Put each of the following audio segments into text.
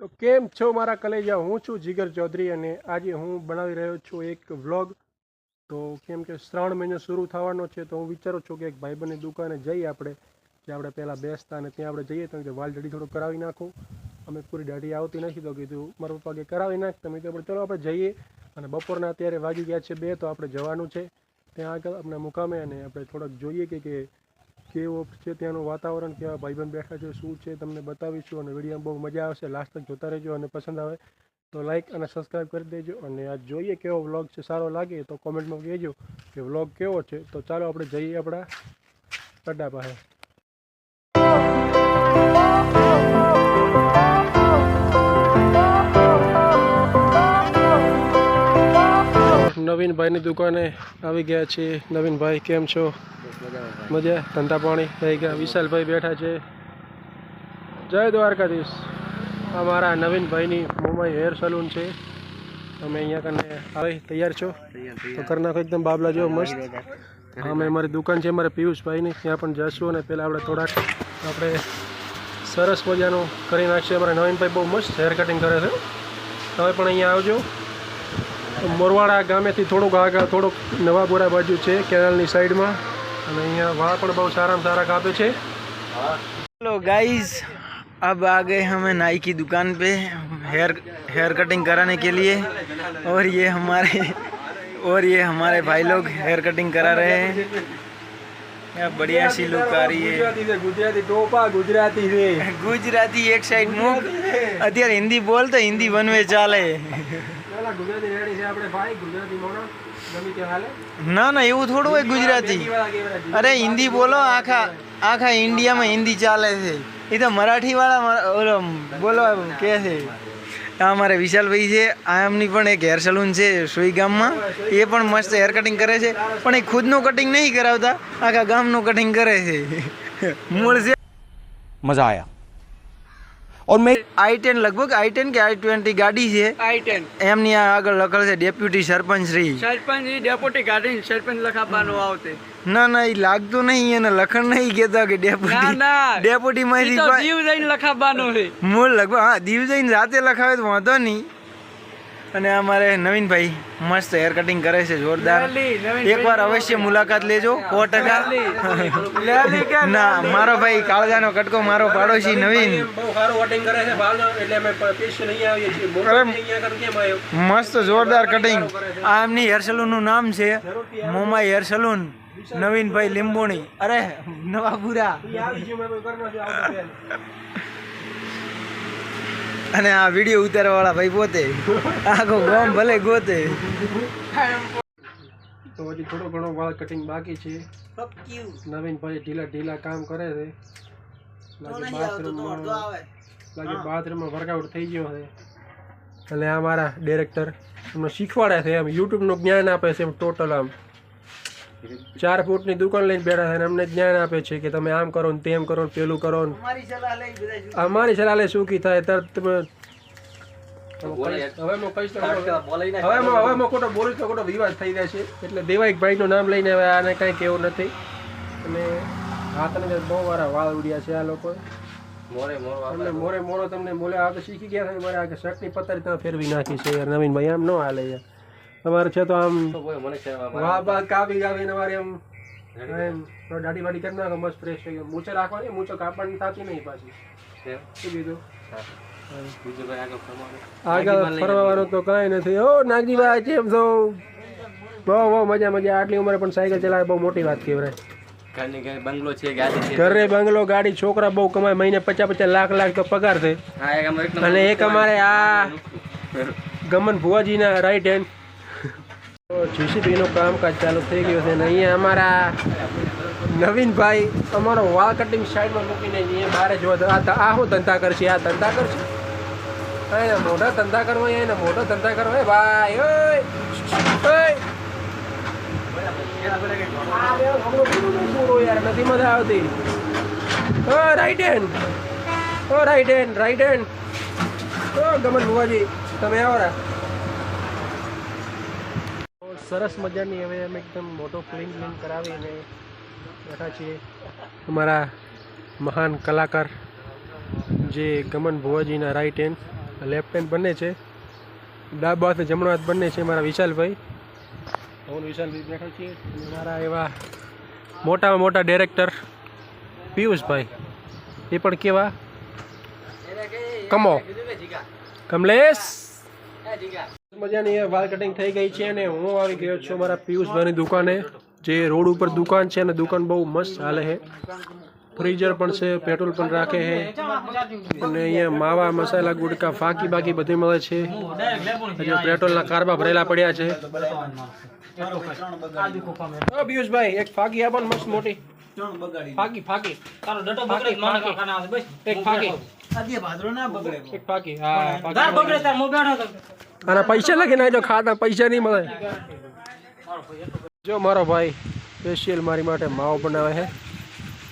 તો કેમ છો મારા કલેજા? હું છું જીગર ચૌધરી અને આજે હું બનાવી રહ્યો છું એક વ્લોગ. તો કેમ કે શ્રાવણ મહિનો શરૂ થવાનો છે, તો હું વિચારું છું કે એક ભાઈબંધની દુકાને જઈએ આપણે જે આપણે પહેલાં બેસતા અને ત્યાં આપણે જઈએ. તો કે વાલ દાઢી થોડું કરાવી નાખું. અમે પૂરી દાઢી આવતી નથી, તો કીધું મારા પપ્પા કે કરાવી નાખ. તમે તો ચલો આપણે જઈએ. અને બપોરના અત્યારે વાગી ગયા છે બે, તો આપણે જવાનું છે. ત્યાં આગળ આપણે મુકામે અને આપણે થોડોક જોઈએ કે કે કેવો છે ત્યાંનું વાતાવરણ, કેવા ભાઈબંધ બેઠા છે, શું છે, તમને બતાવીશું અને વીડિયો બહુ મજા આવશે. લાસ્ટ તક જોતા રહેજો અને પસંદ આવે તો લાઈક અને સબસ્ક્રાઈબ કરી દેજો અને આ જોઈએ કેવો વ્લોગ છે, સારો લાગે તો કોમેન્ટમાં કહેજો કે વ્લોગ કેવો છે. તો ચાલો આપણે જઈએ આપણા અડ્ડા પાસે. નવીનભાઈની દુકાને આવી ગયા છીએ. નવીનભાઈ, કેમ છો? મજા? ધંધા પાણી થઈ ગયા? વિશાલભાઈ બેઠા છે. જય દ્વારકાધીશ. અમારા નવીનભાઈની મુંબઈ હેર સલૂન છે. અમે અહીંયા કને આવી તૈયાર છો. તો કરી નાખો એકદમ બાબલા જેવો મસ્ત. અમે અમારી દુકાન છે અમારે પિયુષભાઈની. ત્યાં પણ જશું અને પહેલાં આપણે થોડાક આપણે સરસ મજાનું કરી નાખીએ અમારા નવીનભાઈ બહુ મસ્ત હેર કટિંગ કરે છે. તમે પણ અહીંયા આવજો. મોરવાડા ગામેથી થોડુંક આગળ થોડુંક નવાબોરા બાજુ છે કેનાલની સાઈડમાં અને અહીંયા વાળ પણ બહુ સારામાં સારા કાપે છે हेलो गाइस अब आ गए हमें नाई की दुकान पे हेयर हेयर कटिंग कराने के लिए और ये हमारे और ये हमारे भाई लोग हेयर कटिंग करा रहे हैं क्या बढ़िया सी लुक आ रही है ગુજરાતી છે ગુજરાતી ટોપા ગુજરાતી છે गुजराती एक साइड मुख અત્યારે હિન્દી બોલ તો હિન્દી બનવે ચાલે ના ના એવું થોડું હોય ગુજરાતી. અરે હિન્દી બોલો આખા આખા ઇન્ડિયામાં હિન્દી ચાલે છે. એ તો મરાઠી વાળા બોલો કે છે. આ અમારે વિશાલભાઈ છે આ એમની પણ એક હેર સલૂન છે સુઈ ગામમાં. એ પણ મસ્ત હેર કટિંગ કરે છે પણ એ ખુદનું કટિંગ નહીં કરાવતા આખા ગામનું કટિંગ કરે છે. મૂળ છે. મજા આવ્યા ઓર મેં આઈ ટેન લગભગ આઈ ટેન કે આઈ ટ્વેન્ટી ગાડી છે. આઈ ટેન એમની આગળ લખેલ છે ડેપ્યુટી સરપંચ શ્રી. સરપંચ ડેપ્યુટી ગાડી સરપંચ લખાવવાનું આવતે. ના ના એ લાગતું નહીં એને લખણ નહીં કેતા કે ડેપ્યુટી. ડેપ્યુટી માંથી દીવ જઈને લખાવવાનું મૂળ લગભગ હા દીવ જઈને રાતે લખાવે તો વાંધો નહીં. અને અમારે નવીનભાઈ મસ્ત હેર કટિંગ કરે છે જોરદાર. એકવાર અવશ્ય મુલાકાત લેજો સો ટકા. ના મારો ભાઈ કાળજાનો કટકો મારો પાડોશી નવીન. મસ્ત જોરદાર કટિંગ આ એમની હેર સલૂનનું નામ છે મોમાઈ હેર સલૂન નવીનભાઈ લીંબોણી. અરે નવાપુરા. ઈ આવી ગયું મેં કરી નાખ્યું આવતા પહેલા. અને આ વીડિયો ઉતારવા વાળા ભાઈ પોતે. આખો ગામ ભલે ગોતે. તો હજી થોડો ઘણો વાળ કટિંગ બાકી છે. નવીનભાઈ ઢીલા ઢીલા કામ કરે છે. લાગે બાથરૂમમાં લાગે બાથરૂમમાં વર્કઆઉટ થઈ ગયો છે. અને આ મારા ડિરેક્ટર એમને શીખવાડે છે એમ યુટ્યુબનું જ્ઞાન આપે છે એમ ટોટલ આમ. ચાર ફૂટની દુકાન લઈને બેઠા છે અને અમને જ્ઞાન આપે છે કે તમે આમ કરો ને તેમ કરો ને પેલું કરો ને. અમારી સલાહ લે શું કી થાય? તરત તમે હવે હું કહીશ તો હવે હવે હું ખોટો બોલીશ તો ખોટો વિવાદ થઈ જાય છે એટલે દેવાઈક ભાઈનું નામ લઈને હવે આને કંઈ કેવું નથી. અને હાથને બહુ મારા વાળ ઉડ્યા છે આ લોકો તમને મોરે મોરો તમને બોલે આ તો શીખી ગયા છે મારે આ શર્ટની પત્તરી તમે ફેરવી નાખી છે. યાર નવીનભાઈ આમ ન હાલે યાર. તમારે છે તો આમ વાહ કાપી કાપીને મારે એમ. દાઢી વાડી કરી નાખો મસ્ત ફ્રેશ થઈ ગયો. મૂછો રાખવાની મૂછો કાપવાની થતી નહીં પાછી. શું કીધું? આગળ ફરવાનું? તો કઈ નથી. ઓ નાગજીભાઈ કેમ છો? બહુ બહુ મજા મજા. આટલી ઉંમરે પણ સાયકલ ચલાવે બહુ મોટી વાત કહેવાય. બંગલો છે ઘરે બંગલો ગાડી છોકરા બહુ કમાય. મહિને પચાસ પચાસ લાખ લાખ તો પગાર છે. અમારે અને એક અમારે આ ગમન ભુવાજીના રાઈટ હેન્ડ જીસીબીનું કામકાજ ચાલુ થઈ ગયું છે અને અહીંયા અમારા નવીનભાઈ અમારો વાળ કટિંગ સાઈડમાં મૂકીને અહીંયા બહાર જોવા આ શું ધંધા કરશે, આ ધંધા કરશે. હા મોટા ધંધા કરવા એના મોટો ધંધા કરવો. ભાઈ, ઓય! નથી મજા આવતી. ઓ રાઈટ હેન્ડ ઓ રાઈટ હેન્ડ રાઈટ હેન્ડ ઓ ગમન ભુવાજી, તમે આવો સરસ મજાની હવે અમે એકદમ મોટો ક્લીન ક્લીન કરાવીને બેઠા છીએ. અમારા મહાન કલાકાર જે ગમન ભુવાજીના રાઈટ હેન્ડ લેફ્ટ હેન્ડ બંને છે. ડાબો હાથ જમણો હાથ બંને છે મારા વિશાલભાઈ. હું વિશાલભાઈ બેઠા છીએ. મારા એવા મોટામાં મોટા ડિરેક્ટર પિયુષભાઈ. એ પણ કેવા? કમો. કમલેશ! મજાની વાલ કટિંગ થઈ ગઈ છે અને હું આવી ગયો છું મારા પિયુષભાઈની દુકાને જે રોડ ઉપર દુકાન છે અને દુકાન બહુ મસ્ત હાલે છે. ફ્રીઝર પણ છે પેટ્રોલ પણ રાખે છે. અને અહીંયા માવા મસાલા ગુટકા ફાકી બાકી બધી મળે છે. હજી પેટ્રોલના કારબા ભરેલા પડ્યા છે. પિયુષભાઈ એક ફાકી આપો મસ્ત મોટી. ફાકી ફાકી. એક ફાકી. આના પૈસા લખી નાખજો ખાતા પૈસા નહીં મળે. જો મારો ભાઈ સ્પેશિયલ મારી માટે માવો બનાવે છે.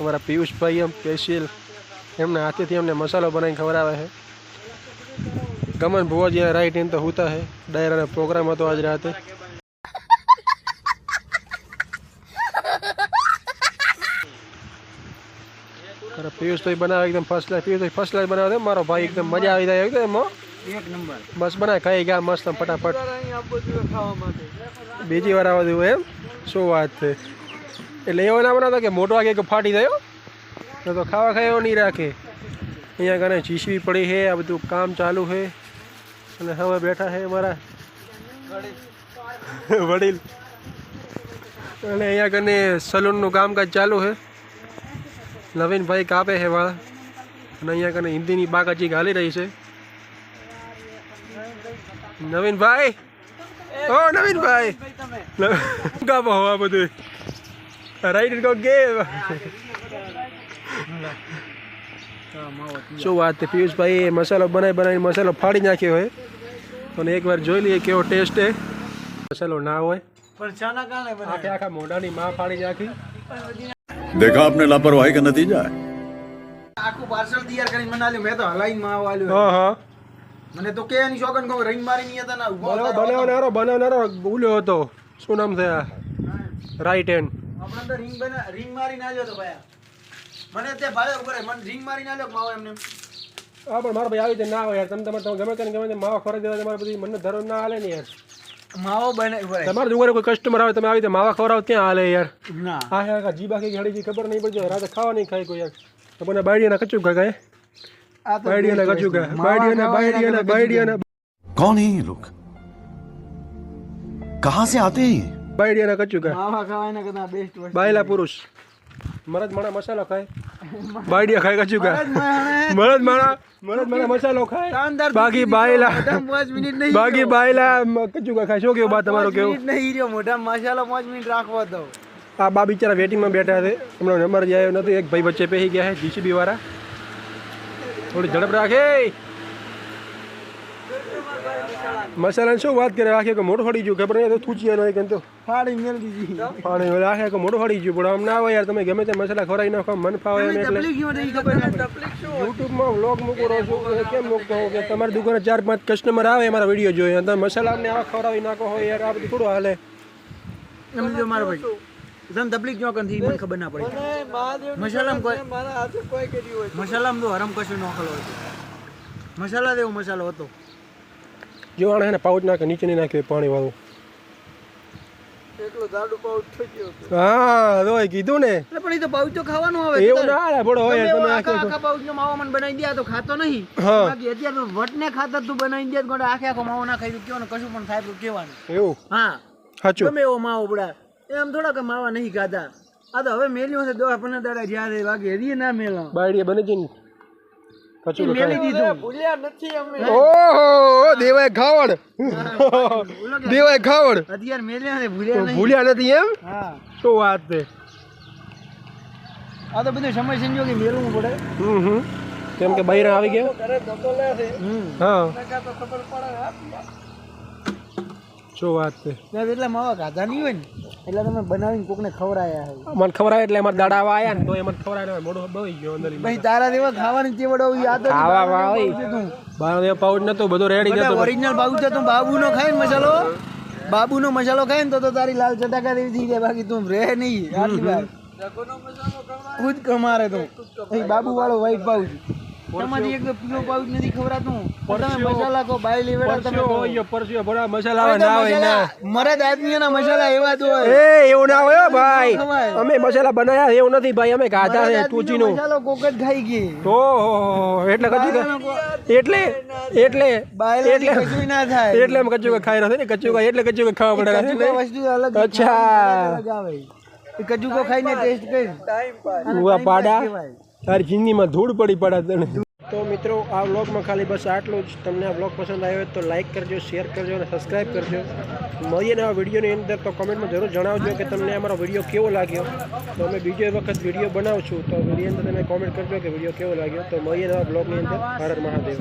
અમારા પિયુષભાઈ એમ સ્પેશિયલ એમના હાથેથી એમને મસાલો બનાવીને ખવડાવે છે. ગમન ભુવાજી રાઈટ એમ તો હોતા હે ડાયરાનો પ્રોગ્રામ હતો આજ રાતે. મારા પિયુષભાઈ બનાવે એકદમ first class Piyushbhai first class બનાવે. મારો ભાઈ એકદમ મજા આવી જાય એકદમ એક નંબર. મસ્ત બનાવે ખાઈ ગયા મસ્ત ફટાફટ. બીજી વાર આવવા દેવું એમ? શું વાત છે? એટલે એવો ના બનાવતો કે મોટો આગે કે ફાટી ગયો તો ખાવા એવો નહીં રાખે. અહીંયા કને ચીસવી પડી છે આ બધું કામ ચાલુ છે. અને હવે બેઠા છે મારા વડીલ. અને અહીંયા કને સલૂનનું કામકાજ ચાલુ છે. નવીનભાઈ કાપે છે વાળ. અને અહીંયા કને હિન્દીની બાકાજી ગાલી રહી છે. નવીનભાઈ! ઓ નવીનભાઈ! કાપો હવા બધું. Right go. ગેમ શું વાત છે પિયુષભાઈ? મસાલો બનાવી બનાવીને મસાલો ફાડી નાખ્યો હોય અને એકવાર જોઈ લઈએ કેવો ટેસ્ટ છે. મસાલો ના હોય. પણ આખે આખા મોઢાની માં ફાડી નાખી. देखा आपने लापरवाही का नतीजा है આખું પાર્સલ તૈયાર કરીને મને આલ્યું મેં તો હલાઈને માં હા આલ્યું હા મને તો કે એની શોગન કહું રહીને મારી નહીં હતા ને ઉભો બનાવ ઉતારો હતો. બનાવનારો બનાવનારો ભૂલ્યો હતો શું નામ છે આ રાઈટ હેન્ડ આપણે તો ring બના ring મારીને આલ્યો તો ભાઈ મને તે ભાડે ઉપર મને ring મારીને આલ્યો કે માવો એમને હા પણ મારા ભાઈ આવી રીતે ના હોય યાર તમે તમારે તમે ગમે તેને ગમે તે માવા ખોરાક દેવા તમારે બધી મને ધરો ના હાલે ને યાર માવો બને ભાઈ તમારે દુકાને કોઈ કસ્ટમર આવે તમે આવી રીતે માવા ખવડાવો ત્યાં હાલે યાર ના હા હા જી બાકી ઘડી જી ખબર નહીં પડતી રાતે ખાવા નહીં ખાય કોઈ યાર તો મને બાયડીના કચું ખાય આ તો બાયડીના best કચું હોય. ખાય માવા બાયડીના ખાવા એના બાયડીના કરતાં કચું બાયડીના कौन है ये लोग कहां से आते हैं ये બાયડીના કચું ખાય માવા ખાવા એના કરતાં બેસ્ટ વસ્તુ બાયલા પુરુષ મરદ માણા મસાલો ખાય. બાઈડિયા ખાય કચું ખાય મરદ માણા. મરદ માણા મસાલો ખાય. બાકી બાયલા બાકી બાયલા કચું ખાય? શું કેવું બા તમારું કેવું? નહીં રહ્યો. મોઢા મસાલો પાંચ મિનિટ રાખવો તો આ બા બિચારા વેટિંગમાં બેઠા છે. હમણાં નંબર જ આવ્યો નથી એક ભાઈ વચ્ચે પહેરી ગયા છે જીસીબી વાળા. થોડી ઝડપ રાખે. મસાલાની શું વાત કરે? આખે કે મોઢું ફાડી ગયું. ખબર નહીં તો થૂચિયા નહીં તો. ફાડી મેળ દીધી પાણી વળે આખે કે મોઢું ફાડી ગયું. પણ આમ ના હોય યાર તમે ગમે તે મસાલા ખવડાવી નાખો મન ફાવે એમ એટલે. યુટ્યુબમાં વ્લોગ મૂકો રહો છો કેમ મૂકતો હો કે તમારી દુકાને ચાર પાંચ કસ્ટમર આવે મારા વીડિયો જોઈએ તમે મસાલા અમને આવા ખવડાવી નાખો હોય યાર આ બધું થોડું હાલે. એમ જો મારો ભાઈ તને તકલીફ જો કંથી મને ખબર ના પડી. મસાલામ કોઈ મારા હાથે કોઈ કર્યું હોય મસાલામાં તો હરમ કશું નોખલો હતો મસાલા દેવો મસાલો હતો. જો આને એને પાઉચ નાખે નીચે નહીં નાખ્યું પાણી વાળું. એટલો દાડુ પાઉચ થઈ ગયો હા તો કીધું ને. પણ એ તો પાઉચ તો ખાવાનું આવે એવું ના હાલે બડો હોય તમે તમે આખા આખા પાઉચ નો માવો મને બનાવી દે તો ખાતો નહીં. બાકી અત્યારે વટને ખાતા તું બનાવી દે ગોડા આખે આખો માવો ના ખાઈ કયો ને કશું પણ થાય તો કેવાનું એવું? હા. સાચું. ગમે એવો માવો પડા એમ થોડા કે માવા નહીં ખાતા. આ તો હવે મેલ્યું છે દોઢ પંદર દાડા જ્યાં બાકી ના મેલો બાયડી બને જઈને કચું મેલી દીધું. ભૂલ્યા નથી અમે. ઓહો દેવાય ખાવડ. દેવાય ખાવડ. અત્યારે મેલ્યા ને ભૂલ્યા નહીં. ભૂલ્યા નથી એમ? હા. શું વાત છે. આ તો બધું સમય સંજોગે મેલવું પડે. હમ હમ. કેમ કે બૈરા આવી ગયા? ઘરે ધોતોલે છે. હા. તો ખબર પડે. શું વાત છે. ત્યાં એટલા માવા ગાધા નહીં હોય ને એટલે તમે બનાવીને કોકને ખવરાયા છે મને ખવરાય એટલે અમાર દાડા આવા આયા ને તો એ ખવરાય આવે મોઢું બળી ગયો અંદર ભાઈ તારા દેવા ખાવાની ચેવડો હોય આ તો આવા વાળી તું. બાર એ પાઉચ નતું બધું રેડી નતું ઓરિજિનલ બાબુ છે તું બાબુનો ખાય ને મસાલો? બાબુનો મસાલો ખાય ને તો તો તારી લાલ ચટાકા દેવી થઈ જાય બાકી તું રહે નહીં. આટલી વાર. ખુદ કમારે તું. બાબુ વાળો વ્હાઈટ પાઉચ તમારી એક પીલો પાઉચ નથી ખવડાતું. તમે મસાલા કો બાય લેવડા તમે પરસ્યો પરસ્યો ભરા મસાલા આવે ના હોય ના. મરે મરદ આદમીઓના મસાલા એવા તો હોય. એ એવું ના હોય ભાઈ. અમે મસાલા બનાયા એવું નથી ભાઈ. અમે ગાધા છે તુજી નું મસાલો કોકટ ખાઈ ગઈ. તો એટલે કચું એટલે એટલે એટલે કશું ના થાય. એટલે અમે કચું ખાઈ રહ્યા છે ને કચું એટલે કચું ખાવા પડે છે વસ્તુ અલગ અચ્છા. આવે. કજુકો ખાઈને ટેસ્ટ કરી ઉવા પાડા. તારી જિંદગીમાં ધૂળ પડી પડે તને. તો મિત્રો, આ વ્લોગમાં ખાલી બસ આટલું જ. તમને આ વ્લોગ પસંદ આવ્યો તો લાઈક કરજો શેર કરજો અને સબસ્ક્રાઈબ કરજો. મળીએ નવા વિડીયોની અંદર તો કમેન્ટમાં જરૂર જણાવજો કે તમને અમારો વીડિયો કેવો લાગ્યો. તો અમે બીજો વખત વીડિયો બનાવશું. તો વીડિયો અંદર તમે કોમેન્ટ કરજો કે વીડિયો કેવો લાગ્યો. તો મળીએ નવા બ્લોગની અંદર. ભારત મહાદેવ.